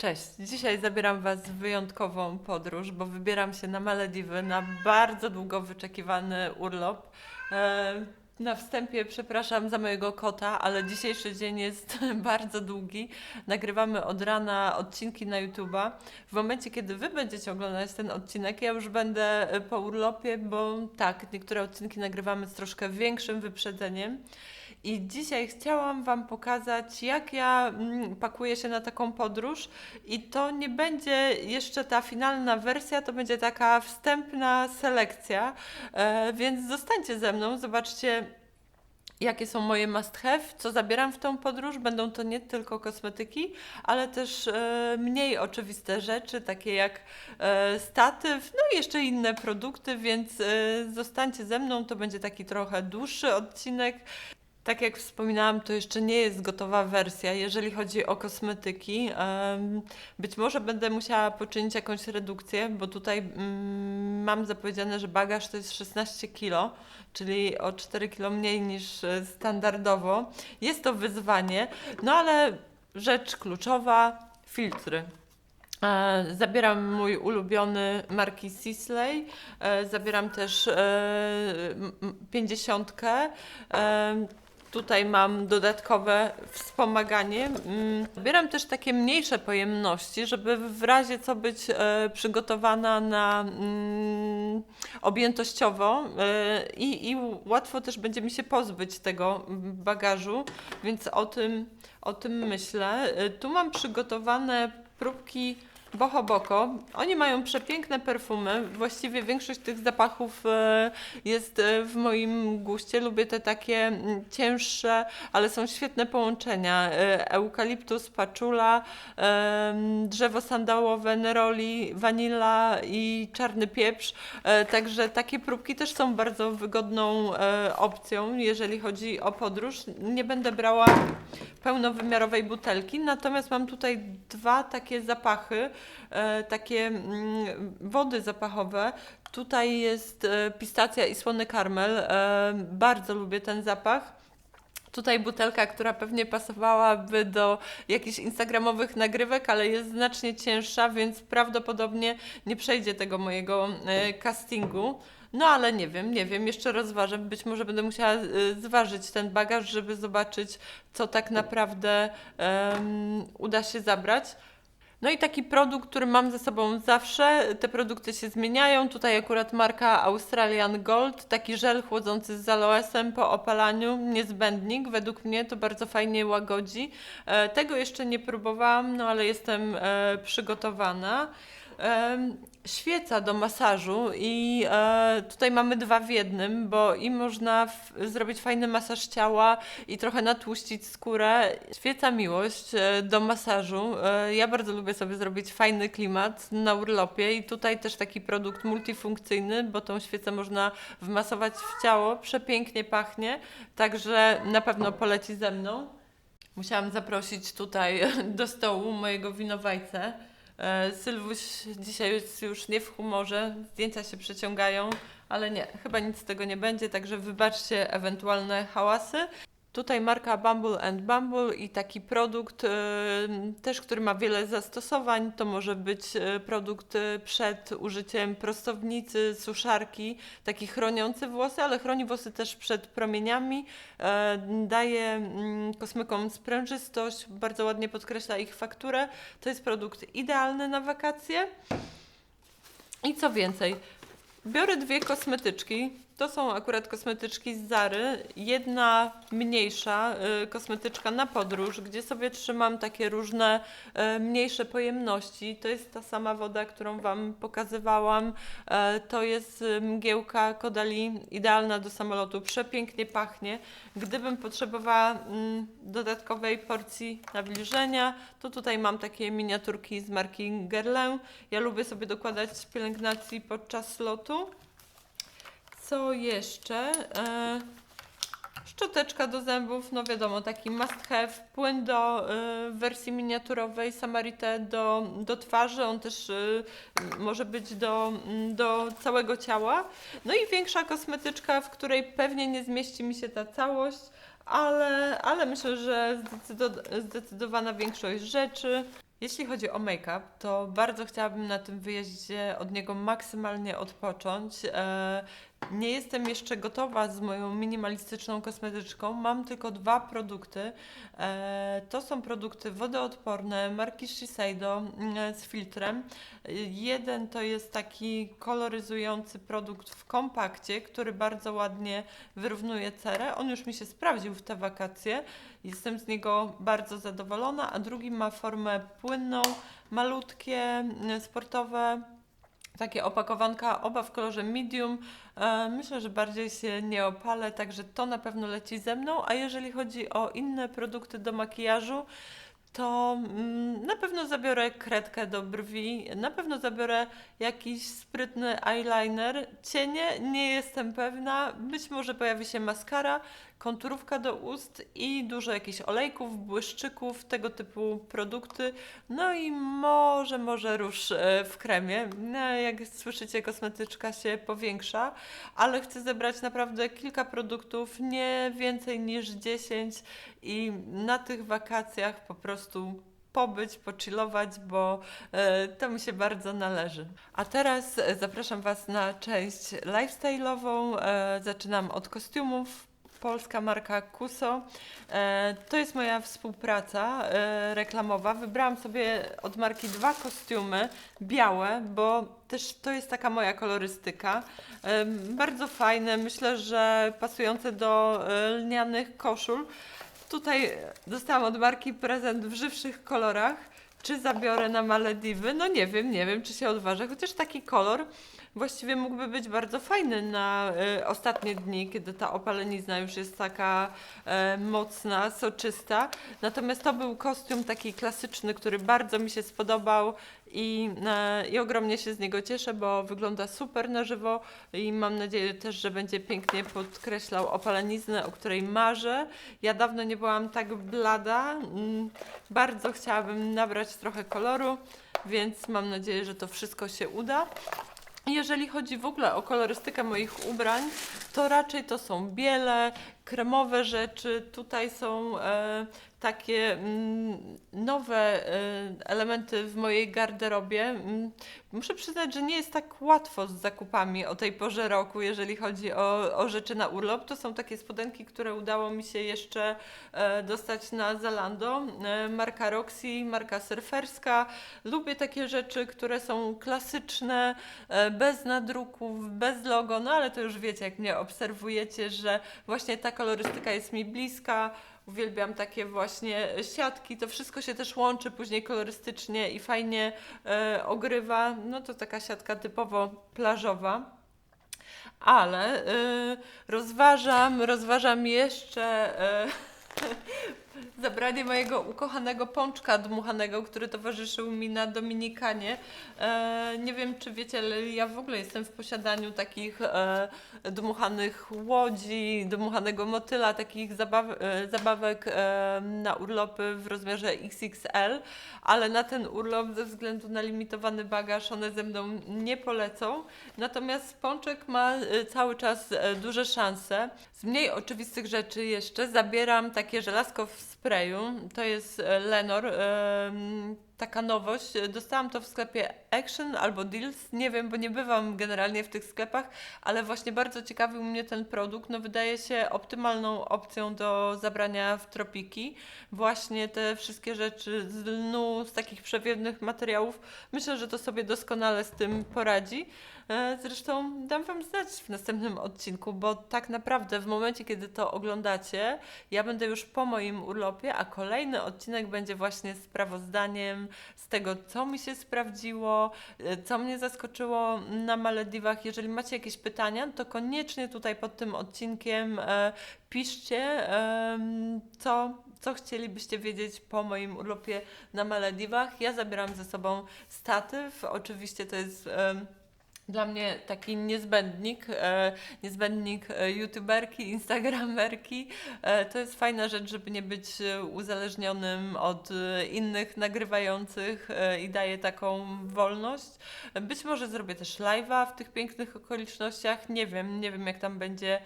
Cześć, dzisiaj zabieram Was w wyjątkową podróż, bo wybieram się na Malediwy na bardzo długo wyczekiwany urlop. Na wstępie przepraszam za mojego kota, ale dzisiejszy dzień jest bardzo długi. Nagrywamy od rana odcinki na YouTube'a. W momencie, kiedy Wy będziecie oglądać ten odcinek, ja już będę e, po urlopie, bo tak, niektóre odcinki nagrywamy z troszkę większym wyprzedzeniem. I dzisiaj chciałam Wam pokazać, jak ja mm, pakuję się na taką podróż. I to nie będzie jeszcze ta finalna wersja, to będzie taka wstępna selekcja. E, więc zostańcie ze mną, zobaczcie. Jakie są moje must have, co zabieram w tą podróż? Będą to nie tylko kosmetyki, ale też e, mniej oczywiste rzeczy, takie jak e, statyw, no i jeszcze inne produkty, więc e, zostańcie ze mną. To będzie taki trochę dłuższy odcinek. Tak jak wspominałam, to jeszcze nie jest gotowa wersja, jeżeli chodzi o kosmetyki. Być może będę musiała poczynić jakąś redukcję, bo tutaj mm, mam zapowiedziane, że bagaż to jest 16 kg, czyli o 4 kg mniej niż e, standardowo. Jest to wyzwanie, no ale rzecz kluczowa filtry. E, Zabieram mój ulubiony marki Sisley. E, Zabieram też m- m- 50. E, Tutaj mam dodatkowe wspomaganie. Mm, Zabieram też takie mniejsze pojemności, żeby w razie co być e, przygotowana na mm, objętościowo e, i, i łatwo też będzie mi się pozbyć tego bagażu, więc o tym, o tym myślę. E, Tu mam przygotowane próbki Boho Boko. Oni mają przepiękne perfumy. Właściwie większość tych zapachów e, jest e, w moim guście. Lubię te takie cięższe, ale są świetne połączenia. E, Eukaliptus, paczula, drzewo sandałowe, neroli, wanila i czarny pieprz. Także takie próbki też są bardzo wygodną opcją, jeżeli chodzi o podróż. Nie będę brała pełnowymiarowej butelki, natomiast mam tutaj dwa takie zapachy, takie mm, wody zapachowe. Tutaj jest e, pistacja i słony karmel. E, bardzo lubię ten zapach. Tutaj butelka, która pewnie pasowałaby do jakichś instagramowych nagrywek, ale jest znacznie cięższa, więc prawdopodobnie nie przejdzie tego mojego e, castingu. No ale nie wiem, nie wiem, jeszcze rozważę. Być może będę musiała e, zważyć ten bagaż, żeby zobaczyć, co tak naprawdę uda się zabrać. No i taki produkt, który mam ze sobą zawsze, te produkty się zmieniają. Tutaj akurat marka Australian Gold, taki żel chłodzący z aloesem po opalaniu, niezbędnik. Według mnie to bardzo fajnie łagodzi. E, Tego jeszcze nie próbowałam, no ale jestem e, przygotowana. Świeca do masażu i e, tutaj mamy dwa w jednym, bo i można zrobić fajny masaż ciała i trochę natłuścić skórę. Świeca miłość e, do masażu. E, ja bardzo lubię sobie zrobić fajny klimat na urlopie i tutaj też taki produkt multifunkcyjny, bo tą świecę można wmasować w ciało. Przepięknie pachnie, także na pewno poleci ze mną. Musiałam zaprosić tutaj do stołu mojego winowajcę. E, Sylwuś dzisiaj jest już nie w humorze, zdjęcia się przeciągają, ale nie, chyba nic z tego nie będzie, także wybaczcie ewentualne hałasy. Tutaj marka Bumble and Bumble i taki produkt e, też, który ma wiele zastosowań. To może być e, produkt e, przed użyciem prostownicy, suszarki, taki chroniący włosy, ale chroni włosy też przed promieniami. Daje mm, kosmykom sprężystość, bardzo ładnie podkreśla ich fakturę. To jest produkt idealny na wakacje. I co więcej, biorę dwie kosmetyczki. To są akurat kosmetyczki z Zary. Jedna mniejsza y, kosmetyczka na podróż, gdzie sobie trzymam takie różne y, mniejsze pojemności. To jest ta sama woda, którą Wam pokazywałam. E, to jest y, mgiełka Kodali, idealna do samolotu. Przepięknie pachnie. Gdybym potrzebowała mm, dodatkowej porcji nawilżenia, to tutaj mam takie miniaturki z marki Guerlain. Ja lubię sobie dokładać pielęgnacji podczas lotu. Co jeszcze? E, szczoteczka do zębów, no wiadomo, taki must have. Płyn do e, wersji miniaturowej Samarite do, do twarzy, on też e, może być do, mm, do całego ciała. No i większa kosmetyczka, w której pewnie nie zmieści mi się ta całość, ale, ale myślę, że zdecydo, zdecydowana większość rzeczy. Jeśli chodzi o make-up, to bardzo chciałabym na tym wyjeździe od niego maksymalnie odpocząć. E, nie jestem jeszcze gotowa z moją minimalistyczną kosmetyczką. Mam tylko dwa produkty. E, to są produkty wodoodporne marki Shiseido mm, z filtrem. E, Jeden to jest taki koloryzujący produkt w kompakcie, który bardzo ładnie wyrównuje cerę. On już mi się sprawdził w te wakacje. Jestem z niego bardzo zadowolona, a drugi ma formę płynną, malutkie, y, sportowe, takie opakowanka, oba w kolorze medium. E, Myślę, że bardziej się nie opalę, także to na pewno leci ze mną. A jeżeli chodzi o inne produkty do makijażu, to mm, na pewno zabiorę kredkę do brwi, na pewno zabiorę jakiś sprytny eyeliner, cienie, nie jestem pewna, być może pojawi się maskara, konturówka do ust i dużo jakichś olejków, błyszczyków, tego typu produkty, no i może, może róż e, w kremie. No, jak słyszycie, kosmetyczka się powiększa, ale chcę zebrać naprawdę kilka produktów, nie więcej niż 10 i na tych wakacjach po prostu pobyć, pochillować, bo e, to mi się bardzo należy. A teraz zapraszam Was na część lifestyle'ową. E, zaczynam od kostiumów. Polska marka Kuso. E, to jest moja współpraca e, reklamowa. Wybrałam sobie od marki dwa kostiumy białe, bo też to jest taka moja kolorystyka. E, bardzo fajne, myślę, że pasujące do lnianych koszul. Tutaj dostałam od marki prezent w żywszych kolorach. Czy zabiorę na Malediwy? No nie wiem, nie wiem, czy się odważę. Chociaż taki kolor właściwie mógłby być bardzo fajny na y, ostatnie dni, kiedy ta opalenizna już jest taka e, mocna, soczysta. Natomiast to był kostium taki klasyczny, który bardzo mi się spodobał i, e, i ogromnie się z niego cieszę, bo wygląda super na żywo i mam nadzieję też, że będzie pięknie podkreślał opaleniznę, o której marzę. Ja dawno nie byłam tak blada. Mm, Bardzo chciałabym nabrać trochę koloru, więc mam nadzieję, że to wszystko się uda. Jeżeli chodzi w ogóle o kolorystykę moich ubrań, to raczej to są biele, kremowe rzeczy. Tutaj są e, takie mm, nowe e, elementy w mojej garderobie. Muszę przyznać, że nie jest tak łatwo z zakupami o tej porze roku, jeżeli chodzi o, o rzeczy na urlop. To są takie spodenki, które udało mi się jeszcze e, dostać na Zalando. E, marka Roxy, marka surferska. Lubię takie rzeczy, które są klasyczne, e, bez nadruków, bez logo, no ale to już wiecie, jak mnie obserwujecie, że właśnie ta kolorystyka jest mi bliska. Uwielbiam takie właśnie siatki. To wszystko się też łączy później kolorystycznie i fajnie e, ogrywa. No to taka siatka typowo plażowa. Ale e, rozważam, rozważam jeszcze e, zabranie mojego ukochanego pączka dmuchanego, który towarzyszył mi na Dominikanie. E, nie wiem, czy wiecie, ale ja w ogóle jestem w posiadaniu takich e, dmuchanych łodzi, dmuchanego motyla, takich zabaw, e, zabawek e, na urlopy w rozmiarze XXL, ale na ten urlop ze względu na limitowany bagaż one ze mną nie polecą. Natomiast pączek ma e, cały czas e, duże szanse. Z mniej oczywistych rzeczy jeszcze zabieram takie żelazko w sprayu. To jest e, Lenor. Taka nowość. Dostałam to w sklepie Action albo Deals. Nie wiem, bo nie bywam generalnie w tych sklepach, ale właśnie bardzo ciekawił mnie ten produkt. No, wydaje się optymalną opcją do zabrania w tropiki. Właśnie te wszystkie rzeczy z lnu, z takich przewiewnych materiałów. Myślę, że to sobie doskonale z tym poradzi. E, Zresztą dam Wam znać w następnym odcinku, bo tak naprawdę w momencie, kiedy to oglądacie, ja będę już po moim urlopie, a kolejny odcinek będzie właśnie sprawozdaniem z tego, co mi się sprawdziło, e, co mnie zaskoczyło na Malediwach. Jeżeli macie jakieś pytania, to koniecznie tutaj pod tym odcinkiem e, piszcie, co, co chcielibyście wiedzieć po moim urlopie na Malediwach. Ja zabieram ze sobą statyw. Oczywiście to jest. Dla mnie taki niezbędnik, e, niezbędnik e, youtuberki, instagramerki. E, to jest fajna rzecz, żeby nie być uzależnionym od innych nagrywających i daje taką wolność. Być może zrobię też live'a w tych pięknych okolicznościach, nie wiem, nie wiem jak tam będzie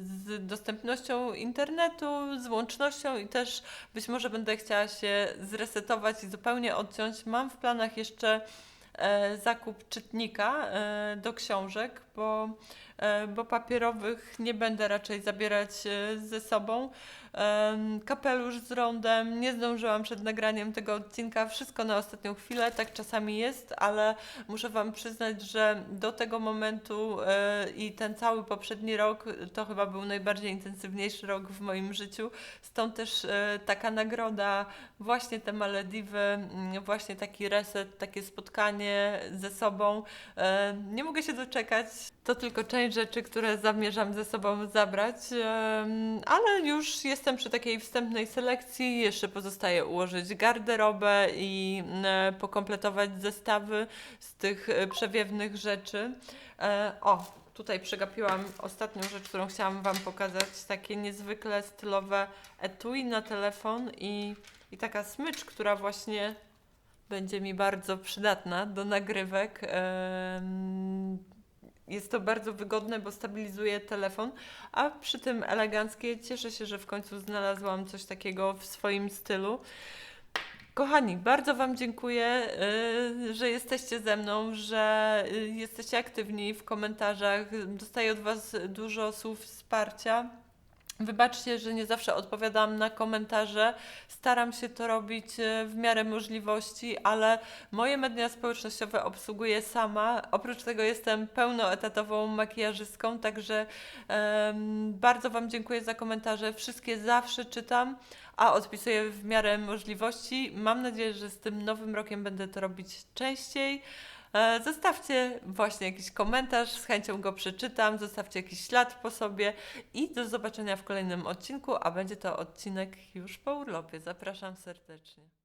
z dostępnością internetu, z łącznością i też być może będę chciała się zresetować i zupełnie odciąć. Mam w planach jeszcze zakup czytnika e, do książek, bo, e, bo papierowych nie będę raczej zabierać e, ze sobą. Em, Kapelusz z rondem, nie zdążyłam przed nagraniem tego odcinka, wszystko na ostatnią chwilę, tak czasami jest, ale muszę Wam przyznać, że do tego momentu e, i ten cały poprzedni rok to chyba był najbardziej intensywniejszy rok w moim życiu, stąd też e, taka nagroda, właśnie te Malediwy, mm, właśnie taki reset, takie spotkanie ze sobą. E, Nie mogę się doczekać. To tylko część rzeczy, które zamierzam ze sobą zabrać, ale już jestem przy takiej wstępnej selekcji. Jeszcze pozostaje ułożyć garderobę i e, pokompletować zestawy z tych e, przewiewnych rzeczy. E, O, tutaj przegapiłam ostatnią rzecz, którą chciałam Wam pokazać. Takie niezwykle stylowe etui na telefon i, i taka smycz, która właśnie będzie mi bardzo przydatna do nagrywek. Jest to bardzo wygodne, bo stabilizuje telefon, a przy tym eleganckie. Cieszę się, że w końcu znalazłam coś takiego w swoim stylu. Kochani, bardzo Wam dziękuję, y, że jesteście ze mną, że y, jesteście aktywni w komentarzach. Dostaję od Was dużo słów wsparcia. Wybaczcie, że nie zawsze odpowiadam na komentarze. Staram się to robić e, w miarę możliwości, ale moje media społecznościowe obsługuję sama. Oprócz tego jestem pełnoetatową makijażystką, także em, bardzo Wam dziękuję za komentarze. Wszystkie zawsze czytam, a odpisuję w miarę możliwości. Mam nadzieję, że z tym nowym rokiem będę to robić częściej. E, Zostawcie właśnie jakiś komentarz, z chęcią go przeczytam, zostawcie jakiś ślad po sobie i do zobaczenia w kolejnym odcinku, a będzie to odcinek już po urlopie. Zapraszam serdecznie.